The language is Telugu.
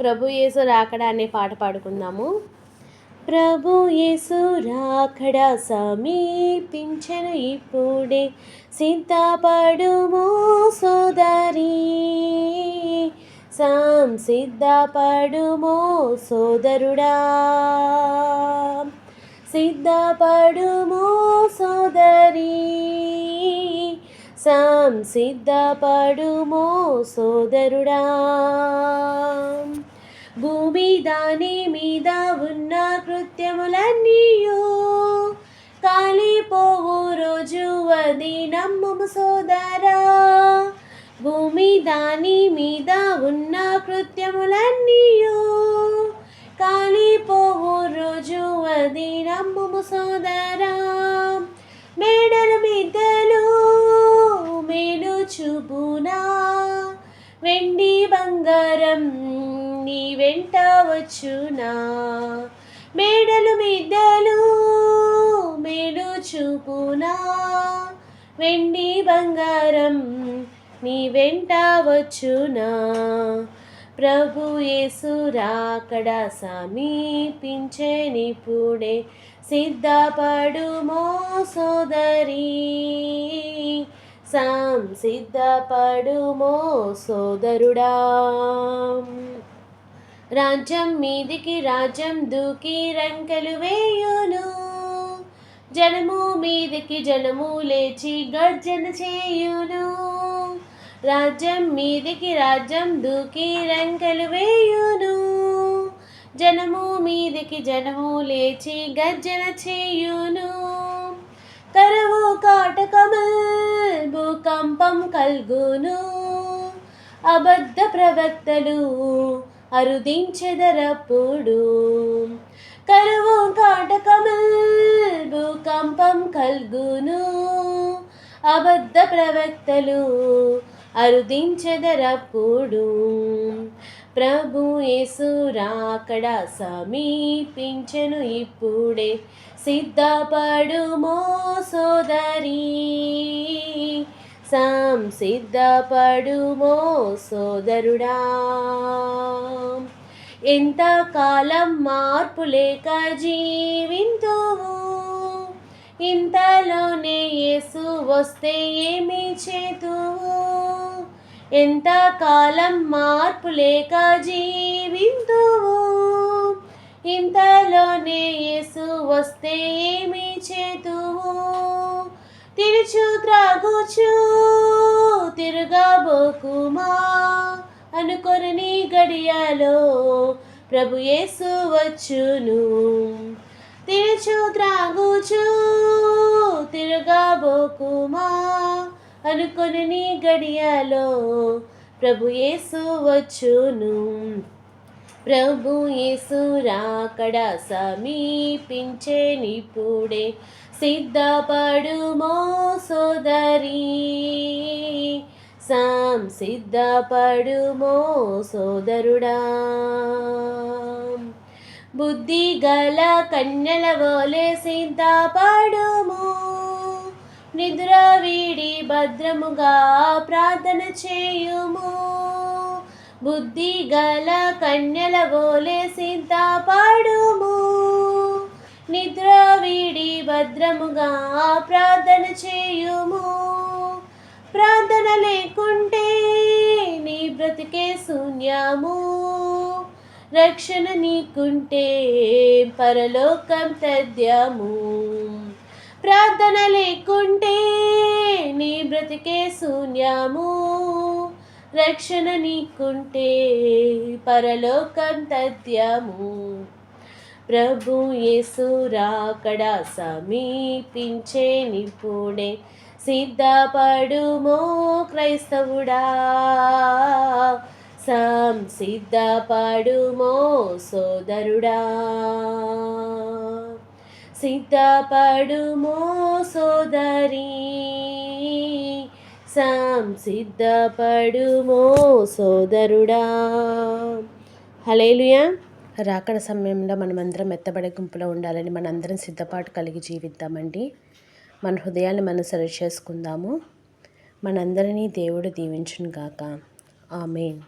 ప్రభు యేసు రాకడా అనే పాట పాడుకుందాము. ప్రభు యేసు రాకడా సమీపించను ఇప్పుడే సిద్ధపడుము సోదరి. సంసిద్ధపడుమో సోదరుడా. సిద్ధపడుము సోదరి. సంసిద్ధపడుమో సోదరుడా. భూమి దాని మీద ఉన్న కృత్యములన్నీయు. కాలిపోవు రోజు అది నమ్మము సోదరా. భూమి దాని మీద ఉన్న వచ్చునా మేడలు మిద్దలు మేడు చూపునా. వెండి బంగారం నీ వెంట వచ్చునా. ప్రభు యేసు సమీపించే నిపుడే సిద్ధపడుమో సోదరి. సంసిద్ధపడుమో సోదరుడా. రాజ్యం మీదికి రాజ్యం దూకి రంకెలు వేయును. జనము మీదికి జనము లేచి గర్జన చేయును. రాజ్యం మీదికి రాజ్యం దూకి రంకెలు వేయును. జనము మీదికి జనము లేచి గర్జన చేయును. కరువు కాటకమల్ భూకంపం కల్గును. అబద్ధ ప్రవక్తలు అరుదించెదరప్పుడు. కరువు కాటకముల్ భూకంపం కల్గును. అబద్ధ ప్రవక్తలు అరుదించెదరప్పుడు. ప్రభు యేసురాకడ సమీపించెను ఇప్పుడే. సిద్ధపడుమో సోదరి. సంసిద్ధపడుమో సోదరుడా. ఎంత కాలం మార్పు లేక జీవింతువు? ఇంతలోనే యేసు వస్తే ఏమి చేతువు? ఎంత కాలం మార్పు లేక జీవింతువు? ఇంతలోనే యేసు వస్తే ఏమి చేతువు? తిరుచు త్రాగుచు తిరగబోకుమా అనుకొరని గడియాలో ప్రభు యేసు వచ్చును. తిరుచు త్రాగుచు తిరగబోకుమా అనుకొనని గడియాలో ప్రభు యేసు వచ్చును. ప్రభు యేసు సమీపించే నిప్పుడే సిద్ధపడుమో సోదరి. సంసిద్ధపడుమో సోదరుడా. బుద్ధి గల కన్యల వోలే సిద్ధపడుము. నిద్ర వీడి భద్రముగా ప్రార్థన చేయుము. బుద్ధి గల కన్యల గోలే సిద్ధపడుము నిద్ర వీడి భద్రముగా ప్రార్థన చేయుము. ప్రార్థన లేకుంటే నీ బ్రతికే శూన్యము. రక్షణ నీకుంటే పరలోకం తద్యము ప్రార్థన లేకుంటే నీ బ్రతికే శూన్యము. రక్షణ నీకుంటే పరలోకం తథ్యము ప్రభు యేసురాకడ సమీపించే నిపుడే సిద్ధపడుమో క్రైస్తవుడా. సంసిద్ధపడుమో సోదరుడా. సిద్ధపడుమో సోదరి. సంసిద్ధపడుమో సోదరుడా. హలేలుయా రాకడ సమయంలో మనమందరం మెత్తబడే గుంపులో ఉండాలని మనందరం సిద్ధపాటు కలిగి జీవిద్దామండి. మన హృదయాన్ని మనం సరి చేసుకుందాము మనందరినీ దేవుడు దీవించును గాక ఆమెన్.